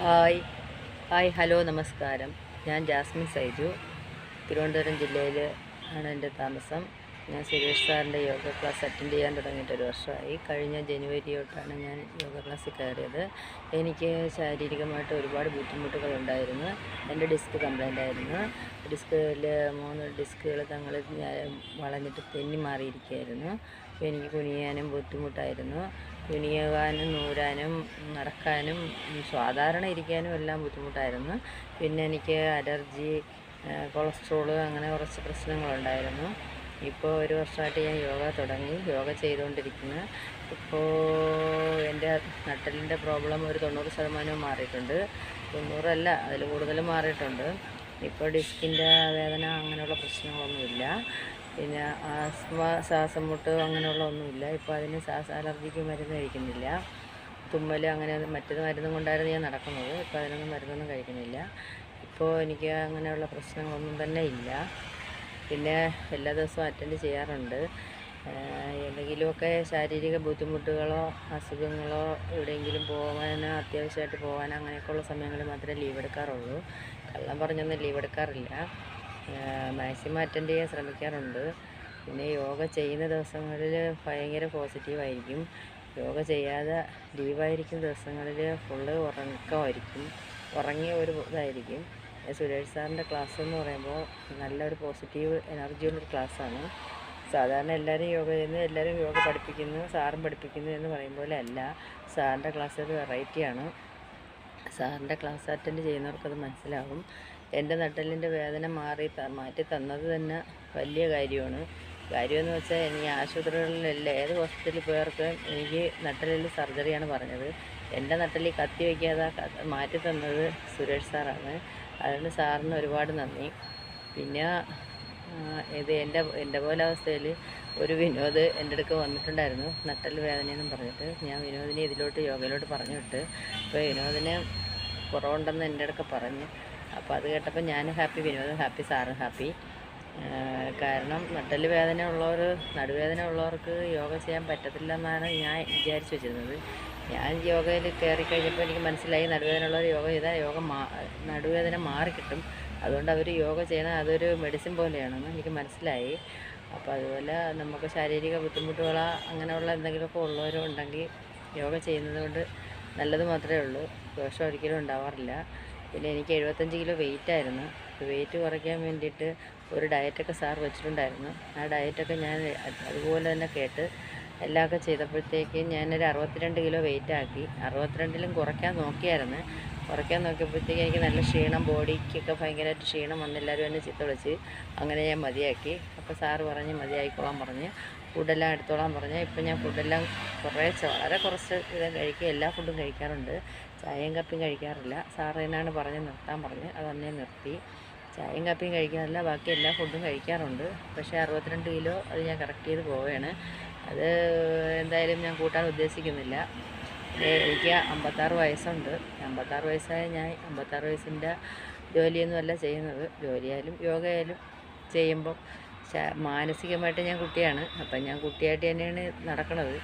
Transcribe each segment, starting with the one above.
Hi. Hi hello നമസ്കാരം. ഞാൻ Jasmine Saiju. Thiruvananthapuram ജില്ലയിൽ ആണ് എന്റെ താമസം. ഞാൻ സുരേഷ് സാറിന്റെ യോഗ ക്ലാസ് അറ്റൻഡ് ചെയ്യാൻ തുടങ്ങിയിട്ട് ഒരു വർഷമായി. കഴിഞ്ഞ ജനുവരി തൊട്ടാണ് ഞാൻ യോഗ ക്ലാസ്സിൽ കയറിയത്. എനിക്ക് ശാരീരികമായിട്ട് ഒരുപാട് ബുദ്ധിമുട്ടുകൾ ഉണ്ടായിരുന്നു. എന്റെ ഡിസ്ക് കംപ്ലൈന്റ് ആയിരുന്നു. ഡിസ്കിൽ മൂന്ന് ഡിസ്കുകൾ തങ്ങൾ വളഞ്ഞിട്ട് തെന്നി മാറിയിരിക്കുകയായിരുന്നു. അപ്പോൾ എനിക്ക് കുനിയാനും ബുദ്ധിമുട്ടായിരുന്നു. കുനിയുവാനും നൂരാനും നടക്കാനും സാധാരണ ഇരിക്കാനും എല്ലാം ബുദ്ധിമുട്ടായിരുന്നു. പിന്നെ എനിക്ക് അലർജി കൊളസ്ട്രോൾ അങ്ങനെ കുറച്ച് പ്രശ്നങ്ങളുണ്ടായിരുന്നു. ഇപ്പോൾ ഒരു വർഷമായിട്ട് ഞാൻ യോഗ തുടങ്ങി യോഗ ചെയ്തുകൊണ്ടിരിക്കുന്നു. ഇപ്പോൾ എന്റെ നട്ടലിന്റെ പ്രോബ്ലം ഒരു തൊണ്ണൂറ് ശതമാനവും മാറിയിട്ടുണ്ട്. തൊണ്ണൂറല്ല അതിൽ കൂടുതലും മാറിയിട്ടുണ്ട്. ഇപ്പോൾ ഡിസ്കിന്റെ വേദന അങ്ങനെയുള്ള പ്രശ്നങ്ങളൊന്നുമില്ല. പിന്നെ ആസ്മ ശ്വാസം മുട്ട് അങ്ങനെയുള്ള ഒന്നുമില്ല ഇപ്പോൾ അതിന് ശ്വാസ അലർജിക്ക് മരുന്ന് കഴിക്കുന്നില്ല. തുമ്മൽ അങ്ങനെ മറ്റൊരു മരുന്നും കൊണ്ടായിരുന്നു ഞാൻ നടക്കുന്നത്. ഇപ്പോൾ അതിനൊന്നും മരുന്നൊന്നും കഴിക്കുന്നില്ല. ഇപ്പോൾ എനിക്ക് അങ്ങനെയുള്ള പ്രശ്നങ്ങളൊന്നും തന്നെ ഇല്ല. പിന്നെ എല്ലാ ദിവസവും അറ്റൻഡ് ചെയ്യാറുണ്ട്. എന്തെങ്കിലുമൊക്കെ ശാരീരിക ബുദ്ധിമുട്ടുകളോ അസുഖങ്ങളോ എവിടെയെങ്കിലും പോകാനോ അത്യാവശ്യമായിട്ട് പോകാനോ അങ്ങനെയൊക്കെയുള്ള സമയങ്ങളിൽ മാത്രമേ ലീവ് എടുക്കാറുള്ളൂ. കള്ളം പറഞ്ഞൊന്നും ലീവ് എടുക്കാറില്ല. മാക്സിമം അറ്റൻഡ് ചെയ്യാൻ ശ്രമിക്കാറുണ്ട്. പിന്നെ യോഗ ചെയ്യുന്ന ദിവസങ്ങളിൽ ഭയങ്കര പോസിറ്റീവായിരിക്കും യോഗ ചെയ്യാതെ ലീവായിരിക്കുന്ന ദിവസങ്ങളിൽ ഫുള്ള് ഉറക്കമായിരിക്കും. ഉറങ്ങിയ ഒരു ഇതായിരിക്കും. സുരേഷ് സാറിന്റെ ക്ലാസ് എന്ന് പറയുമ്പോൾ നല്ലൊരു പോസിറ്റീവ് എനർജിയുള്ളൊരു ക്ലാസ്സാണ് സാധാരണ എല്ലാവരും യോഗ ചെയ്യുന്നു എല്ലാവരും യോഗ പഠിപ്പിക്കുന്നു സാറും പഠിപ്പിക്കുന്നു എന്ന് പറയുമ്പോൾ അല്ല. സാറിന്റെ ക്ലാസ് ഒരു വെറൈറ്റിയാണ് സാറിന്റെ ക്ലാസ് അറ്റൻഡ് ചെയ്യുന്നവർക്കത് മനസ്സിലാകും എന്റെ നട്ടലിന്റെ വേദന മാറി മാറ്റി തന്നത് തന്നെ വലിയ കാര്യമാണ്. കാര്യമെന്ന് വെച്ചാൽ എനിക്ക് ആശുപത്രികളിലല്ല ഏത് ഹോസ്പിറ്റലിൽ പോയവർക്ക് എനിക്ക് നട്ടലിൽ സർജറിയാണ് പറഞ്ഞത്. എന്റെ നട്ടലിൽ കത്തി വയ്ക്കാതെ മാറ്റി തന്നത് സുരേഷ് സാറാണ്. അതുകൊണ്ട് സാറിന് ഒരുപാട് നന്ദി. പിന്നെ ഇത് എന്റെ എന്റെ പോലെ അവസ്ഥയിൽ ഒരു വിനോദ് എന്റെ അടുക്ക് വന്നിട്ടുണ്ടായിരുന്നു നട്ടൽ വേദനയെന്നും പറഞ്ഞിട്ട്. ഞാൻ വിനോദിനെ ഇതിലോട്ട് യോഗയിലോട്ട് പറഞ്ഞു വിട്ട് അപ്പോൾ വിനോദിനെ കുറവുണ്ടെന്ന് എന്റെ അടുക്ക പറഞ്ഞു. അപ്പോൾ അത് കേട്ടപ്പോൾ ഞാൻ happy Vinod happy sir happy. കാരണം നട്ടൽ വേദന ഉള്ളവർ നടുവേദന ഉള്ളവർക്ക് യോഗ ചെയ്യാൻ പറ്റത്തില്ല എന്നാണ് ഞാൻ വിചാരിച്ചു വെച്ചിരുന്നത്. ഞാൻ യോഗയിൽ കയറി കഴിഞ്ഞപ്പോൾ എനിക്ക് മനസ്സിലായി നടുവേദന ഉള്ളവർ യോഗ ചെയ്താൽ യോഗ മാ നടുവേദന മാറിക്കിട്ടും. അതുകൊണ്ട് അവർ യോഗ ചെയ്യണം അതൊരു മെഡിസിൻ പോലെയാണെന്ന് എനിക്ക് മനസ്സിലായി. അപ്പോൾ അതുപോലെ നമുക്ക് ശാരീരിക ബുദ്ധിമുട്ടുകളോ അങ്ങനെയുള്ള എന്തെങ്കിലുമൊക്കെ ഉള്ളവരും ഉണ്ടെങ്കിൽ യോഗ ചെയ്യുന്നത് കൊണ്ട് നല്ലത് മാത്രമേ ഉള്ളൂ. ദോഷം ഒരിക്കലും ഉണ്ടാവാറില്ല. പിന്നെ എനിക്ക് എഴുപത്തഞ്ച് കിലോ വെയിറ്റ് ആയിരുന്നു. വെയിറ്റ് കുറയ്ക്കാൻ വേണ്ടിയിട്ട് ഒരു ഡയറ്റൊക്കെ സാർ വെച്ചിട്ടുണ്ടായിരുന്നു. ആ ഡയറ്റൊക്കെ ഞാൻ അതുപോലെ തന്നെ കേട്ട് എല്ലാമൊക്കെ ചെയ്തപ്പോഴത്തേക്ക് ഞാനൊരു അറുപത്തിരണ്ട് കിലോ വെയിറ്റ് ആക്കി. അറുപത്തിരണ്ടിലും കുറയ്ക്കാൻ നോക്കിയായിരുന്നു. കുറയ്ക്കാൻ നോക്കിയപ്പോഴത്തേക്ക് എനിക്ക് നല്ല ക്ഷീണം ബോഡിക്കൊക്കെ ഭയങ്കരമായിട്ട് ക്ഷീണം വന്ന് എല്ലാവരും എന്നെ ചീത്ത വിളിച്ച് അങ്ങനെ ഞാൻ മതിയാക്കി. അപ്പോൾ സാറ് പറഞ്ഞ് മതിയായിക്കോളാൻ പറഞ്ഞ്. ഫുഡെല്ലാം എടുത്തോളാൻ പറഞ്ഞു. ഇപ്പം ഞാൻ ഫുഡെല്ലാം കുറേശ്ശെ വളരെ കുറച്ച് ഇത് കഴിക്കുക എല്ലാ ഫുഡും കഴിക്കാറുണ്ട്. ചായയും കപ്പിയും കഴിക്കാറില്ല. സാറ് എന്നാണ് പറഞ്ഞ് നിർത്താൻ പറഞ്ഞ് അത് അന്നേ നിർത്തി. ചായയും കാപ്പിയും കഴിക്കാറില്ല. ബാക്കി എല്ലാ ഫുഡും കഴിക്കാറുണ്ട്. പക്ഷേ അറുപത്തിരണ്ട് കിലോ അത് ഞാൻ കറക്റ്റ് ചെയ്ത് പോവുകയാണ്. അത് എന്തായാലും ഞാൻ കൂട്ടാൻ ഉദ്ദേശിക്കുന്നില്ല. എനിക്ക് അമ്പത്താറ് വയസ്സുണ്ട്. അമ്പത്താറ് വയസ്സായ ഞാൻ അമ്പത്താറ് വയസ്സിന്റെ ജോലിയൊന്നുമല്ല ചെയ്യുന്നത്. ജോലിയായാലും യോഗയായാലും ചെയ്യുമ്പം മാനസികമായിട്ട് ഞാൻ കുട്ടിയാണ്. അപ്പം ഞാൻ കുട്ടിയായിട്ട് തന്നെയാണ് നടക്കുന്നത്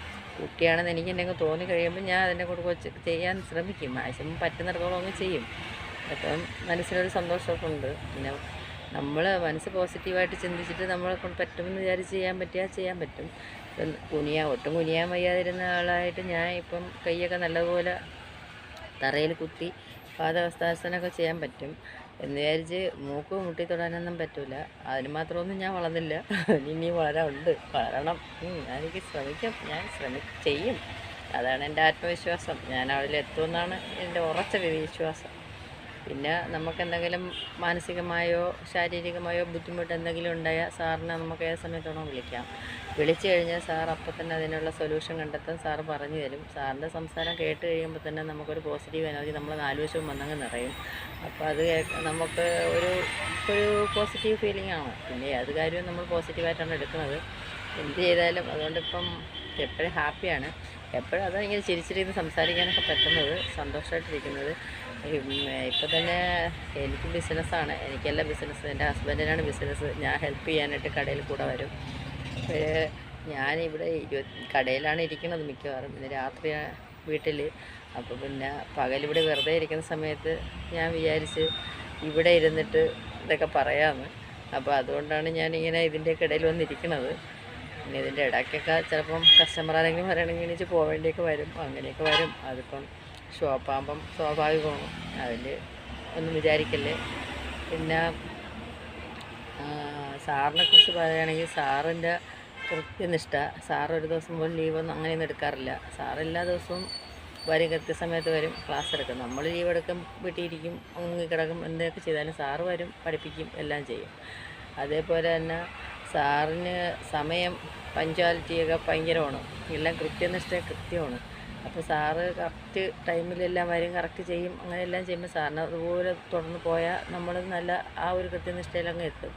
കുട്ടിയാണെന്ന് എനിക്ക് എന്തെങ്കിലും തോന്നി കഴിയുമ്പോൾ ഞാൻ അതിനെ കൂടെ ചെയ്യാൻ ശ്രമിക്കും. മാക്സിമം പറ്റുന്നിടത്തോളം അങ്ങ് ചെയ്യും. അപ്പം മനസ്സിലൊരു സന്തോഷമൊക്കെ ഉണ്ട്. പിന്നെ നമ്മൾ മനസ്സ് പോസിറ്റീവായിട്ട് ചിന്തിച്ചിട്ട് നമ്മളെ കൊണ്ട് പറ്റുമെന്ന് വിചാരിച്ച് ചെയ്യാൻ പറ്റിയാൽ ചെയ്യാൻ പറ്റും. കുനിയാൻ ഒട്ടും കുനിയാൻ വയ്യാതിരുന്ന ആളായിട്ട് ഞാൻ ഇപ്പം കൈയൊക്കെ നല്ലതുപോലെ തറയിൽ കുത്തി പാദവസ്ഥാസനമൊക്കെ ചെയ്യാൻ പറ്റും. എന്ന് വിചാരിച്ച് മൂക്ക് മുട്ടി തൊടാനൊന്നും പറ്റില്ല അതിന് മാത്രമൊന്നും ഞാൻ വളർന്നില്ല. ഇനി വളരാനുണ്ട്. വളരണം. ഞാനെനിക്ക് ശ്രമിക്കാം. ഞാൻ ശ്രമി ചെയ്യും. അതാണ് എന്റെ ആത്മവിശ്വാസം. ഞാൻ അവിടെ എത്തുമെന്നാണ് എന്റെ ഉറച്ച വിശ്വാസം പിന്നെ നമുക്ക് എന്തെങ്കിലും മാനസികമായോ ശാരീരികമായോ ബുദ്ധിമുട്ട് എന്തെങ്കിലും ഉണ്ടായാൽ സാറിനെ നമുക്ക് ഏത് സമയത്തോളം വിളിക്കാം. വിളിച്ചു കഴിഞ്ഞാൽ സാർ അപ്പം തന്നെ അതിനുള്ള സൊല്യൂഷൻ കണ്ടെത്താൻ സാറ് പറഞ്ഞു തരും. സാറിന്റെ സംസാരം കേട്ട് കഴിയുമ്പോൾ തന്നെ നമുക്കൊരു പോസിറ്റീവ് എനർജി നമ്മൾ നാല് വശവും വന്നങ്ങ് നിറയും. അപ്പോൾ അത് നമുക്ക് ഒരു ഒരു പോസിറ്റീവ് ഫീലിംഗ് ആണ്. പിന്നെ ഏത് കാര്യവും നമ്മൾ പോസിറ്റീവായിട്ടാണ് എടുക്കുന്നത്. എന്ത് ചെയ്താലും അതുകൊണ്ടിപ്പം എപ്പോഴും ഹാപ്പിയാണ്. എപ്പോഴും അതാണ് ഇങ്ങനെ ചിരിച്ചിരുന്ന് സംസാരിക്കാനൊക്കെ പറ്റുന്നത്. സന്തോഷമായിട്ടിരിക്കുന്നത്. ഇപ്പം തന്നെ എനിക്ക് ബിസിനസ്സാണ് എനിക്കല്ല ബിസിനസ് എന്റെ ഹസ്ബൻഡിനാണ് ബിസിനസ് ഞാൻ ഹെൽപ്പ് ചെയ്യാനായിട്ട് കടയിൽ കൂടെ വരും. ഞാനിവിടെ കടയിലാണ് ഇരിക്കുന്നത് മിക്കവാറും. ഇന്ന് രാത്രി വീട്ടിൽ അപ്പോൾ പിന്നെ പകലിവിടെ വെറുതെ ഇരിക്കുന്ന സമയത്ത് ഞാൻ വിചാരിച്ച് ഇവിടെ ഇരുന്നിട്ട് ഇതൊക്കെ പറയാമെന്ന് അപ്പോൾ അതുകൊണ്ടാണ് ഞാനിങ്ങനെ ഇതിന്റെയൊക്കെ ഇടയിൽ വന്നിരിക്കുന്നത്. പിന്നെ ഇതിന്റെ ഇടയ്ക്കൊക്കെ ചിലപ്പം കസ്റ്റമർ ആരെങ്കിലും വരണമെങ്കിൽ എണീച്ച് പോവേണ്ടിയൊക്കെ വരും. അങ്ങനെയൊക്കെ വരും. അതിപ്പം ഷോപ്പാകുമ്പം സ്വാഭാവികമാണ്. അതിൽ ഒന്നും വിചാരിക്കല്ലേ. പിന്നെ സാറിനെ കുറിച്ച് പറയുകയാണെങ്കിൽ സാറിന്റെ കൃത്യനിഷ്ഠ. സാർ ഒരു ദിവസം പോലും ലീവൊന്നും അങ്ങനെയൊന്നും എടുക്കാറില്ല. സാർ എല്ലാ ദിവസവും വരും കൃത്യസമയത്ത് വരും ക്ലാസ് എടുക്കും. നമ്മൾ ലീവ് എടുക്കും വീട്ടിയിരിക്കും കിടക്കും എന്തൊക്കെ ചെയ്താലും സാറ് വരും പഠിപ്പിക്കും എല്ലാം ചെയ്യും. അതേപോലെ തന്നെ സാറിന് സമയം പഞ്ച്വാലിറ്റിയൊക്കെ ഭയങ്കരമാണ്. എല്ലാം കൃത്യനിഷ്ഠ കൃത്യമാണ്. അപ്പോൾ സാറ് കറക്റ്റ് ടൈമിലെല്ലാം വരും കറക്റ്റ് ചെയ്യും അങ്ങനെയെല്ലാം ചെയ്യുമ്പോൾ സാറിന് അതുപോലെ തുടർന്ന് പോയാൽ നമ്മൾ നല്ല ആ ഒരു കൃത്യനിഷ്ഠയിൽ അങ്ങ് എത്തും.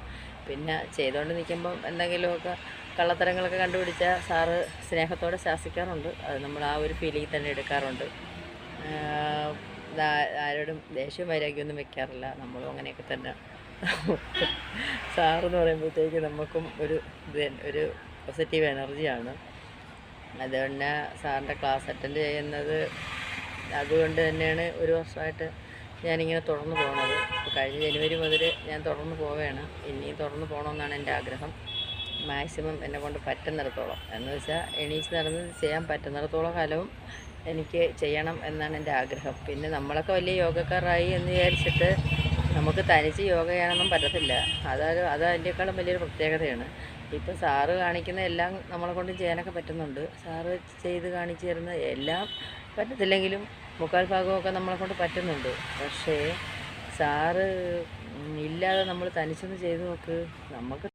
പിന്നെ ചെയ്തുകൊണ്ട് നിൽക്കുമ്പം എന്തെങ്കിലുമൊക്കെ കള്ളത്തരങ്ങളൊക്കെ കണ്ടുപിടിച്ചാൽ സാറ് സ്നേഹത്തോടെ ശാസിക്കാറുണ്ട്. അത് നമ്മൾ ആ ഒരു ഫീലിംഗ് തന്നെ എടുക്കാറുണ്ട്. ആരോടും ദേഷ്യവും വൈരാഗ്യമൊന്നും വെക്കാറില്ല. നമ്മളും അങ്ങനെയൊക്കെ തന്നെ. സാറെന്ന് പറയുമ്പോഴത്തേക്ക് നമുക്കും ഒരു ഒരു പോസിറ്റീവ് എനർജിയാണ് അതുകൊണ്ട് സാറിന്റെ ക്ലാസ് അറ്റൻഡ് ചെയ്യുന്നത് അതുകൊണ്ട് തന്നെയാണ് ഒരു വർഷമായിട്ട് ഞാനിങ്ങനെ തുടർന്ന് പോകുന്നത്. കഴിഞ്ഞ ജനുവരി മുതൽ ഞാൻ തുടർന്ന് പോവുകയാണ്. ഇനിയും തുടർന്ന് പോകണമെന്നാണ് എന്റെ ആഗ്രഹം. മാക്സിമം എന്നെ കൊണ്ട് പറ്റുന്നിടത്തോളം. എന്ന് വെച്ചാൽ എണീച്ച് നടന്ന് ചെയ്യാൻ പറ്റുന്നിടത്തോളം കാലവും എനിക്ക് ചെയ്യണം എന്നാണ് എന്റെ ആഗ്രഹം. പിന്നെ നമ്മളൊക്കെ വലിയ യോഗക്കാരായി എന്ന് വിചാരിച്ചിട്ട് നമുക്ക് തനിച്ച് യോഗ ചെയ്യാനൊന്നും പറ്റത്തില്ല. അതായത് അത് അതിന്റെക്കാളും വലിയൊരു പ്രത്യേകതയാണ്. ഇപ്പം സാറ് കാണിക്കുന്ന എല്ലാം നമ്മളെ കൊണ്ട് ചെയ്യാനൊക്കെ പറ്റുന്നുണ്ട്. സാറ് ചെയ്ത് കാണിച്ചു തരുന്ന എല്ലാം പറ്റത്തില്ലെങ്കിലും മുക്കാൽ ഭാഗമൊക്കെ നമ്മളെ കൊണ്ട് പറ്റുന്നുണ്ട്. പക്ഷേ സാറ് ഇല്ലാതെ നമ്മൾ തനിച്ചൊന്ന് ചെയ്ത് നോക്ക്. നമുക്ക്